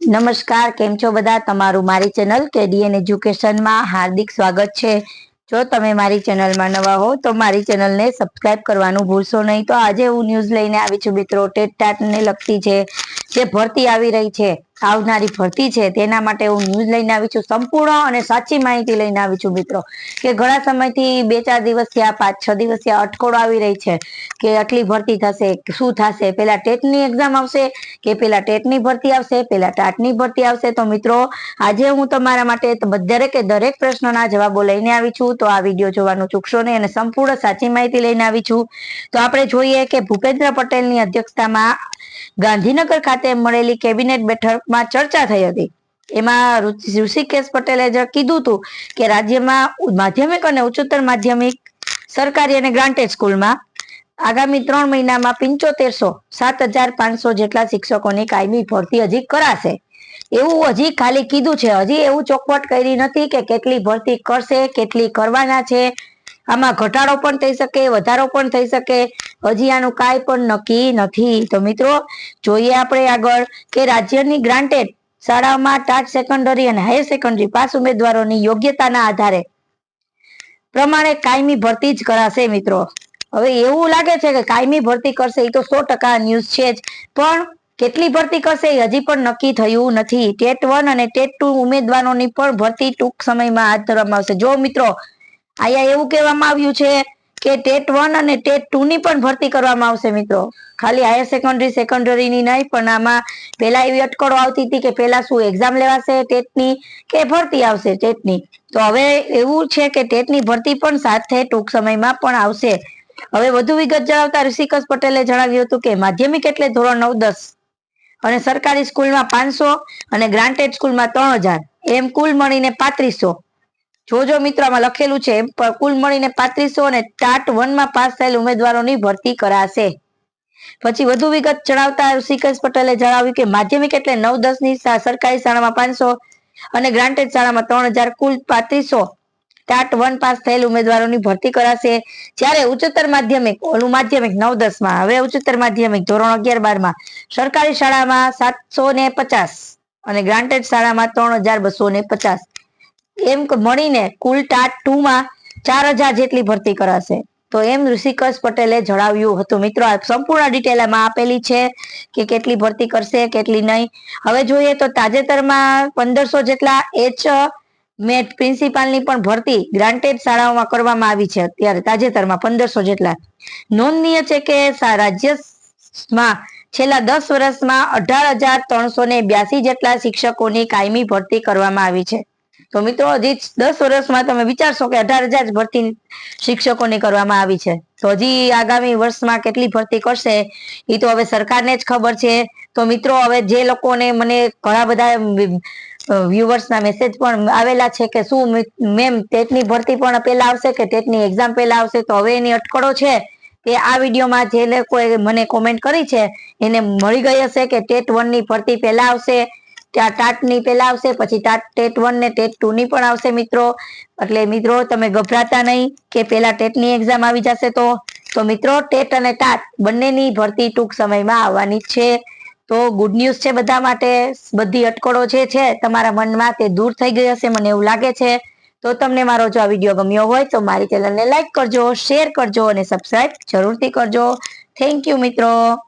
નમસ્કાર, કેમ છો બધા? તમારું મારી ચેનલ કેડીએન એજ્યુકેશનમાં હાર્દિક સ્વાગત છે. જો તમે મારી ચેનલમાં નવા હો, તો મારી ચેનલને સબસ્ક્રાઇબ કરવાનું ભૂલશો નહીં. તો આજે હું ન્યૂઝ લઈને આવી છું મિત્રો. ટેટ ટાટને લગતી છે જે ભરતી આવી રહી છે આવનારી ભરતી છે, તેના માટે હું ન્યૂઝ લઈને આવી છું, સંપૂર્ણ અને સાચી માહિતી લઈને આવી છું મિત્રો. કે ઘણા સમયથી બે ચાર દિવસ થયા પાંચ છ દિવસ થયા અટકોળો આવી રહી છે, કે આટલી ભરતી થશે, શું થશે? પેલા ટેટની એક્ઝામ આવશે, કે પેલા ટેટની ભરતી આવશે, પેલા ટાટની ભરતી આવશે? તો મિત્રો, આજે હું તમારા માટે દરેકે, દરેક પ્રશ્નોના જવાબો લઈને આવી છું. તો આ વીડિયો જોવાનું ચૂકશો નહીં અને સંપૂર્ણ સાચી માહિતી લઈને આવી છું. તો આપણે જોઈએ કે ભૂપેન્દ્ર પટેલની અધ્યક્ષતામાં ગાંધીનગર ખાતે મળેલી કેબિનેટ બેઠકમાં ચર્ચા થઈ હતી. એમાં ઋષિકેશ પટેલે જે કીધું હતું કે રાજ્યમાં માધ્યમિક અને ઉચ્ચતર માધ્યમિક સરકારી અને ગ્રાન્ટેડ સ્કૂલમાં આગામી ત્રણ મહિનામાં પંચોતેરસો સાત હજાર પાંચસો જેટલા શિક્ષકોની કાયમી ભરતી હજી કરાશે. એવું હજી ખાલી કીધું છે. હજી એવું ચોખવટ કરી નથી કે કેટલી ભરતી કરશે, કેટલી કરવાના છે. આમાં ઘટાડો પણ થઈ શકે, વધારો પણ થઈ શકે. હજી આનું કાંઈ પણ નક્કી નથી. તો મિત્રો, જોઈએ આપણે આગળ કે રાજ્યની ગ્રાન્ટેડ શાળામાં ટાટ સેકન્ડરી અને હાયર સેકન્ડરી પાસ ઉમેદવારોની યોગ્યતાના આધારે પ્રમાણે કાયમી ભરતી જ કરાશે મિત્રો. હવે એવું લાગે છે કે કાયમી ભરતી કરશે એ તો સો ટકા ન્યૂઝ છે જ. પણ કેટલી ભરતી કરશે એ હજી પણ નક્કી થયું નથી. ટેટ વન અને ટેટ ટુ ઉમેદવારોની પણ ભરતી ટૂંક સમયમાં હાથ ધરવામાં આવશે. જો મિત્રો, અહીંયા એવું કહેવામાં આવ્યું છે કે ટેટ વન અને ટેટ ટુ ની પણ ભરતી કરવામાં આવશે મિત્રો. ખાલી હાયર સેકન્ડરી સેકન્ડરીની નહીં, પણ આમાં પહેલા એવી અટકળો આવતી હતી કે પહેલા શું એક્ઝામ લેવાશે ટેટની કે ભરતી આવશે ટેટની. તો હવે એવું છે કે ટેટની ભરતી પણ સાથે ટૂંક સમયમાં પણ આવશે. હવે વધુ વિગત જણાવતા ઋષિકસ પટેલે જણાવ્યું હતું કે માધ્યમિક એટલે ધોરણ નવ દસ અને સરકારી સ્કૂલમાં પાંચસો અને ગ્રાન્ટેડ સ્કૂલમાં ત્રણ હજાર. એમ કુલ મળીને પાંત્રીસો. જોજો મિત્રો આમાં લખેલું છે કુલ મળીને પાંત્રીસો અને ટાટ વનમાં પાસ થયેલ ઉમેદવારોની ભરતી કરાશે. પછી વધુ વિગત જણાવતા ઋષિકેશ પટેલે જણાવ્યું કે, માધ્યમિક એટલે નવ, દસની સરકારી શાળામાં પાંચસો અને ગ્રાન્ટેડ શાળામાં ત્રણ હજાર કુલ પાંત્રીસો ટાટ વન પાસ થયેલ ઉમેદવારોની ભરતી કરાશે. જ્યારે ઉચ્ચતર માધ્યમિક, ઓલું માધ્યમિક નવ દસમાં હવે ઉચ્ચતર માધ્યમિક ધોરણ અગિયાર બારમાં સરકારી શાળામાં સાતસો ને પચાસ અને ગ્રાન્ટેડ શાળામાં ત્રણ હજાર બસો ને પચાસ. એમ મળીને કુલ ટાટ ટુ માં ચાર હજાર જેટલી ભરતી કરાશે. તો એમ ઋષિકેશ પટેલે જણાવ્યું હતું. મિત્રો, આ સંપૂર્ણ ડિટેલ એમાં આપેલી છે કે કેટલી ભરતી કરશે, કેટલી નહીં. હવે જોઈએ તો તાજેતરમાં પંદરસો જેટલા એચ મેટ પ્રિન્સિપાલની પણ ભરતી ગ્રાન્ટેડ શાળાઓમાં કરવામાં આવી છે અત્યારે તાજેતરમાં પંદરસો જેટલા. નોંધનીય છે કે રાજ્યમાં છેલ્લા દસ વર્ષમાં અઢાર હજાર ત્રણસો ને બ્યાસી જેટલા શિક્ષકોની કાયમી ભરતી કરવામાં આવી છે. તો મિત્રો, હજી દસ વર્ષમાં તમે વિચારશો કે અઢાર હજાર ભરતી શિક્ષકોની કરવામાં આવી છે. તો હજી આગામી વર્ષમાં કેટલી ભરતી કરશે, એ તો હવે સરકારને જ ખબર છે. તો મિત્રો, હવે જે લોકોને મને ઘણા બધા વ્યુઅર્સના મેસેજ પણ આવેલા છે કે શું મેમ ટેટની ભરતી પણ પહેલા આવશે કે ટેટની એક્ઝામ પહેલા આવશે, તો હવે એની અટકળો છે કે આ વિડીયોમાં જે લોકોએ મને કોમેન્ટ કરી છે, એને મળી ગઈ હશે કે ટેટ વનની ભરતી પહેલા આવશે ત્યાં ટાટની પહેલા આવશે, પછી ટાટ ટેટ વન ને ટેટ ટુ ની પણ આવશે મિત્રો. એટલે મિત્રો, તમે ગભરાતા નહીં કે પેલા ટેટની એક્ઝામ આવી જશે તો. તો મિત્રો, ટેટ અને ટાટ બંનેની ભરતી ટૂંક સમયમાં આવવાની છે. તો ગુડ ન્યૂઝ છે બધા માટે. બધી અટકળો જે છે, તમારા મનમાં તે દૂર થઈ ગઈ હશે, મને એવું લાગે છે. તો તમને મારો જો આ વીડિયો ગમ્યો હોય, તો મારી ચેનલને લાઈક કરજો, શેર કરજો અને સબસ્ક્રાઈબ જરૂરથી કરજો. થેન્ક યુ મિત્રો.